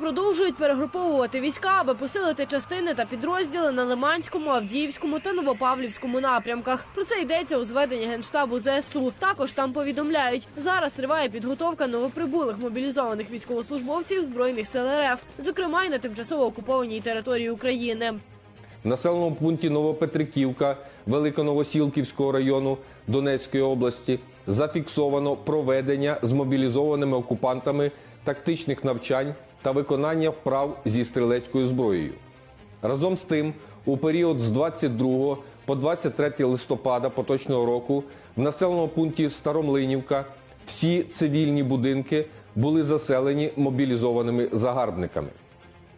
продовжують перегруповувати війська, аби посилити частини та підрозділи на Лиманському, Авдіївському та Новопавлівському напрямках. Про це йдеться у зведенні генштабу ЗСУ. Також там повідомляють, зараз триває підготовка новоприбулих мобілізованих військовослужбовців збройних сил РФ, зокрема й на тимчасово окупованій території України. В населеному пункті Новопетриківка Великоновосілківського району Донецької області зафіксовано проведення з мобілізованими окупантами тактичних навчань та виконання вправ зі стрілецькою зброєю. Разом з тим, у період з 22 по 23 листопада поточного року в населеному пункті Старомлинівка всі цивільні будинки були заселені мобілізованими загарбниками.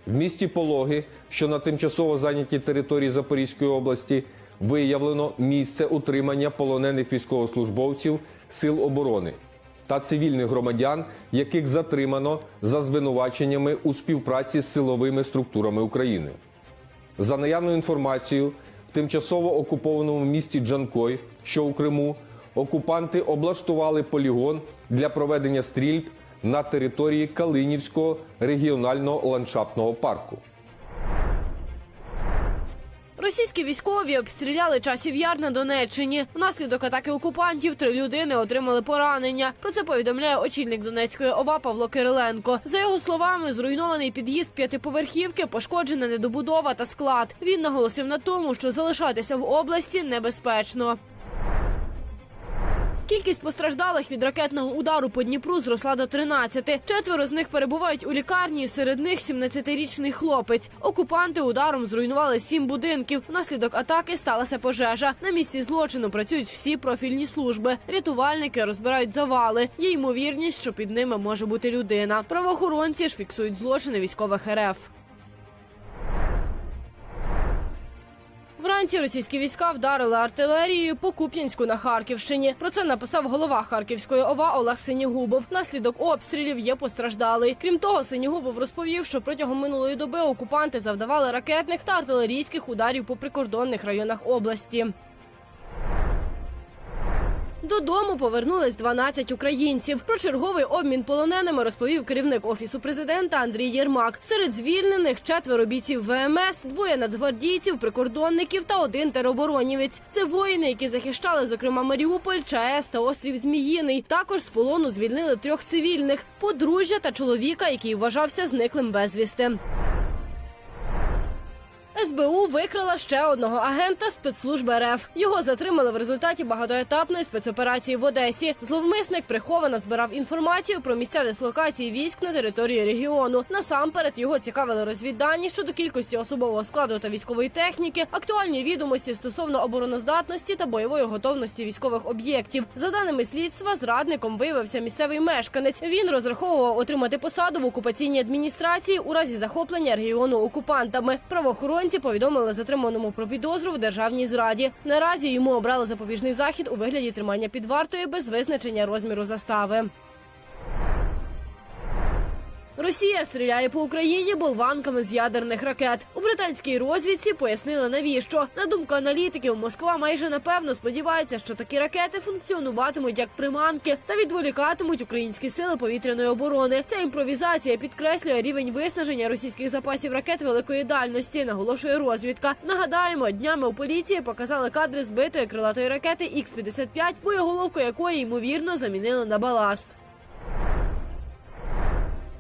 В місті Пологи, що на тимчасово зайнятій території Запорізької області, виявлено місце утримання полонених військовослужбовців Сил оборони та цивільних громадян, яких затримано за звинуваченнями у співпраці з силовими структурами України. За наявною інформацією, в тимчасово окупованому місті Джанкой, що у Криму, окупанти облаштували полігон для проведення стрільб на території Калинівського регіонального ландшафтного парку. Російські військові обстріляли часів яр на Донеччині. Внаслідок атаки окупантів три людини отримали поранення. Про це повідомляє очільник Донецької ОВА Павло Кириленко. За його словами, зруйнований під'їзд п'ятиповерхівки, пошкоджена недобудова та склад. Він наголосив на тому, що залишатися в області небезпечно. Кількість постраждалих від ракетного удару по Дніпру зросла до 13. Четверо з них перебувають у лікарні. Серед них 17-річний хлопець. Окупанти ударом зруйнували сім будинків. Внаслідок атаки сталася пожежа. На місці злочину працюють всі профільні служби. Рятувальники розбирають завали. Є ймовірність, що під ними може бути людина. Правоохоронці ж фіксують злочини військових РФ. Вранці російські війська вдарили артилерією по Куп'янську на Харківщині. Про це написав голова Харківської ОВА Олег Синігубов. Наслідок обстрілів є постраждалий. Крім того, Синігубов розповів, що протягом минулої доби окупанти завдавали ракетних та артилерійських ударів по прикордонних районах області. Додому повернулись 12 українців. Про черговий обмін полоненими розповів керівник офісу президента Андрій Єрмак. Серед звільнених четверо бійців ВМС, двоє нацгвардійців, прикордонників та один тероборонівець. Це воїни, які захищали, зокрема, Маріуполь, ЧАЕС та острів Зміїний. Також з полону звільнили трьох цивільних подружжя та чоловіка, який вважався зниклим безвісти. СБУ викрила ще одного агента спецслужби РФ. Його затримали в результаті багатоетапної спецоперації в Одесі. Зловмисник приховано збирав інформацію про місця дислокації військ на території регіону. Насамперед його цікавили розвіддані щодо кількості особового складу та військової техніки, актуальні відомості стосовно обороноздатності та бойової готовності військових об'єктів. За даними слідства, зрадником виявився місцевий мешканець. Він розраховував отримати посаду в окупаційній адміністрації у разі захоплення регіону окупантами. Правоохоронці повідомили затриманому про підозру в державній зраді. Наразі йому обрали запобіжний захід у вигляді тримання під вартою без визначення розміру застави. Росія стріляє по Україні болванками з ядерних ракет. У британській розвідці пояснили навіщо. На думку аналітиків, Москва майже напевно сподівається, що такі ракети функціонуватимуть як приманки та відволікатимуть українські сили повітряної оборони. Ця імпровізація підкреслює рівень виснаження російських запасів ракет великої дальності. Наголошує розвідка. Нагадаємо, днями у поліції показали кадри збитої крилатої ракети Х-55, боєголовку якої ймовірно замінили на баласт.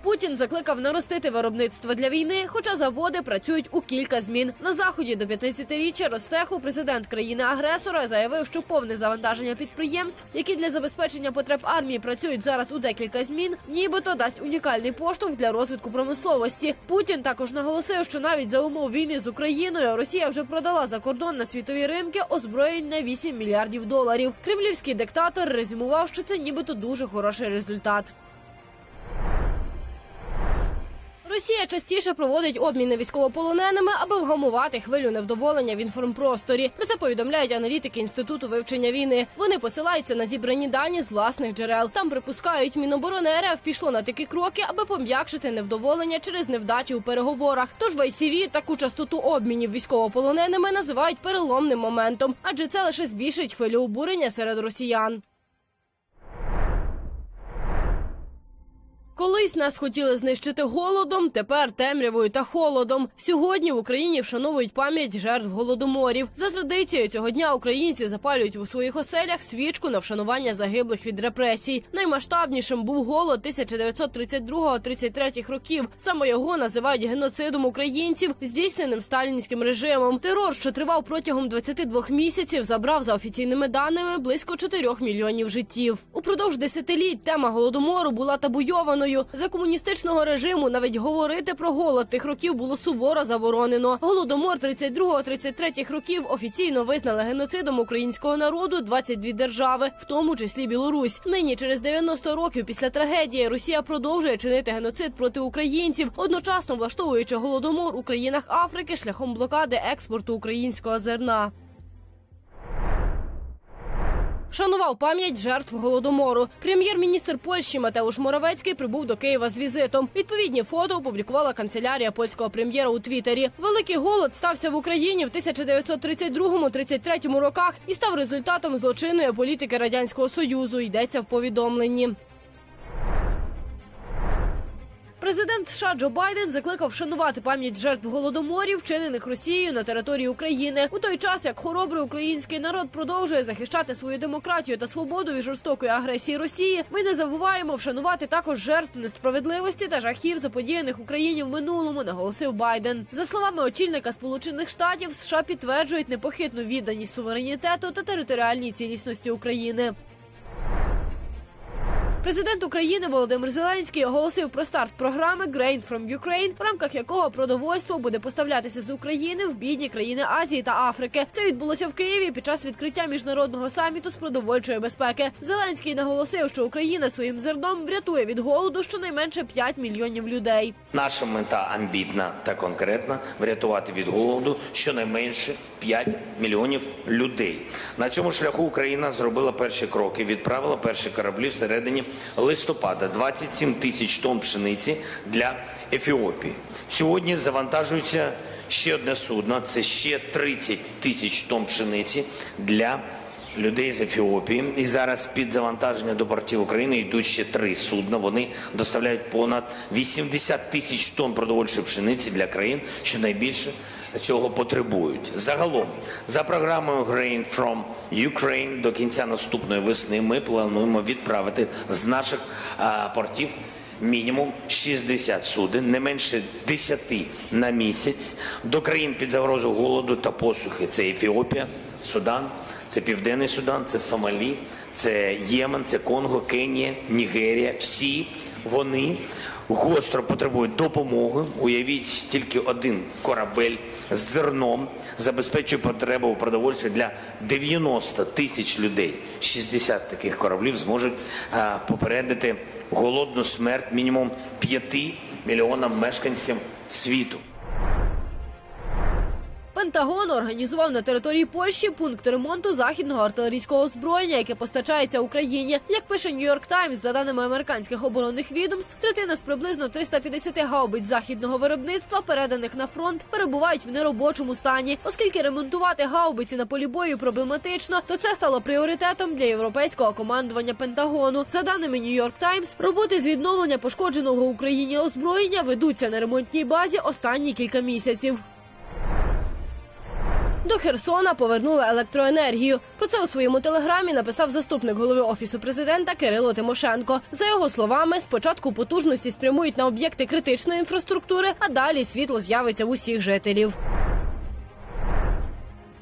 Путін закликав наростити виробництво для війни, хоча заводи працюють у кілька змін. На заході до 15-річчя Ростеху президент країни-агресора заявив, що повне завантаження підприємств, які для забезпечення потреб армії працюють зараз у декілька змін, нібито дасть унікальний поштовх для розвитку промисловості. Путін також наголосив, що навіть за умов війни з Україною Росія вже продала за кордон на світові ринки озброєнь на 8 мільярдів доларів. Кремлівський диктатор резюмував, що це нібито дуже хороший результат. Росія частіше проводить обміни військовополоненими, аби вгамувати хвилю невдоволення в інформпросторі. Про це повідомляють аналітики інституту вивчення війни. Вони посилаються на зібрані дані з власних джерел. Там припускають, Міноборони РФ пішло на такі кроки, аби пом'якшити невдоволення через невдачі у переговорах. Тож в ICV таку частоту обмінів військовополоненими називають переломним моментом, адже це лише збільшить хвилю обурення серед росіян. Колись нас хотіли знищити голодом, тепер темрявою та холодом. Сьогодні в Україні вшановують пам'ять жертв голодоморів. За традицією цього дня українці запалюють у своїх оселях свічку на вшанування загиблих від репресій. Наймасштабнішим був голод 1932-33 років. Саме його називають геноцидом українців, здійсненим сталінським режимом. Терор, що тривав протягом 22 місяців, забрав за офіційними даними близько 4 мільйонів життів. Упродовж десятиліть тема голодомору була табуйованою. За комуністичного режиму навіть говорити про голод тих років було суворо заборонено. Голодомор 32-33 років офіційно визнали геноцидом українського народу 22 держави, в тому числі Білорусь. Нині, через 90 років після трагедії, Росія продовжує чинити геноцид проти українців, одночасно влаштовуючи голодомор у країнах Африки шляхом блокади експорту українського зерна. Шанував пам'ять жертв голодомору. Прем'єр-міністр Польщі Матеуш Моровецький прибув до Києва з візитом. Відповідні фото опублікувала канцелярія польського прем'єра у Твіттері. Великий голод стався в Україні в 1932-33 роках і став результатом злочинної політики радянського союзу. Йдеться в повідомленні. Президент США Джо Байден закликав вшанувати пам'ять жертв голодоморів, вчинених Росією на території України. У той час як хоробрий український народ продовжує захищати свою демократію та свободу від жорстокої агресії Росії. Ми не забуваємо вшанувати також жертв несправедливості та жахів, заподіяних Україні в минулому. Наголосив Байден. За словами очільника Сполучених Штатів, США підтверджують непохитну відданість суверенітету та територіальній цілісності України. Президент України Володимир Зеленський оголосив про старт програми Grain from Ukraine, в рамках якого продовольство буде поставлятися з України в бідні країни Азії та Африки. Це відбулося в Києві під час відкриття міжнародного саміту з продовольчої безпеки. Зеленський наголосив, що Україна своїм зерном врятує від голоду щонайменше 5 мільйонів людей. Наша мета амбітна та конкретна врятувати від голоду щонайменше 5 мільйонів людей. На цьому шляху Україна зробила перші кроки, відправила перші кораблі всередині листопада 27 тисяч тонн пшениці для Ефіопії. Сьогодні завантажується ще одне судно. Це ще 30 тисяч тонн пшениці для людей з Ефіопії. І зараз під завантаження до портів України йдуть ще три судна. Вони доставляють понад 80 тисяч тонн продовольчої пшениці для країн, що найбільше цього потребують. Загалом, за програмою Grain from Ukraine до кінця наступної весни ми плануємо відправити з наших портів мінімум 60 суден, не менше 10 на місяць до країн під загрозою голоду та посухи. Це Ефіопія, Судан, це Південний Судан, це Сомалі, це Ємен, це Конго, Кенія, Нігерія. Всі вони гостро потребують допомоги. Уявіть, тільки один корабель з зерном забезпечує потребу у продовольстві для 90 тисяч людей. 60 таких кораблів зможуть а, попередити голодну смерть мінімум 5 мільйонам мешканців світу. Пентагон організував на території Польщі пункт ремонту західного артилерійського озброєння, яке постачається Україні. Як пише Нью-Йорк Таймс, за даними американських оборонних відомств, третина з приблизно 350 гаубиць західного виробництва, переданих на фронт, перебувають в неробочому стані. Оскільки ремонтувати гаубиці на полі бою проблематично, то це стало пріоритетом для європейського командування Пентагону. За даними Нью-Йорк Таймс, роботи з відновлення пошкодженого Україні озброєння ведуться на ремонтній базі останні кілька місяців. До Херсона повернули електроенергію. Про це у своєму телеграмі написав заступник голови офісу президента Кирило Тимошенко. За його словами, спочатку потужності спрямують на об'єкти критичної інфраструктури, а далі світло з'явиться в усіх жителів.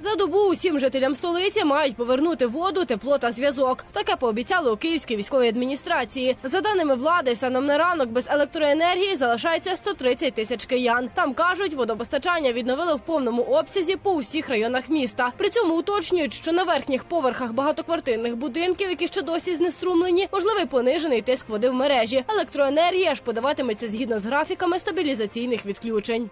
За добу усім жителям столиці мають повернути воду, тепло та зв'язок. Таке пообіцяли у Київській військовій адміністрації. За даними влади, станом на ранок без електроенергії залишається 130 тисяч киян. Там кажуть, водопостачання відновили в повному обсязі по усіх районах міста. При цьому уточнюють, що на верхніх поверхах багатоквартирних будинків, які ще досі знеструмлені, можливий понижений тиск води в мережі. Електроенергія ж подаватиметься згідно з графіками стабілізаційних відключень.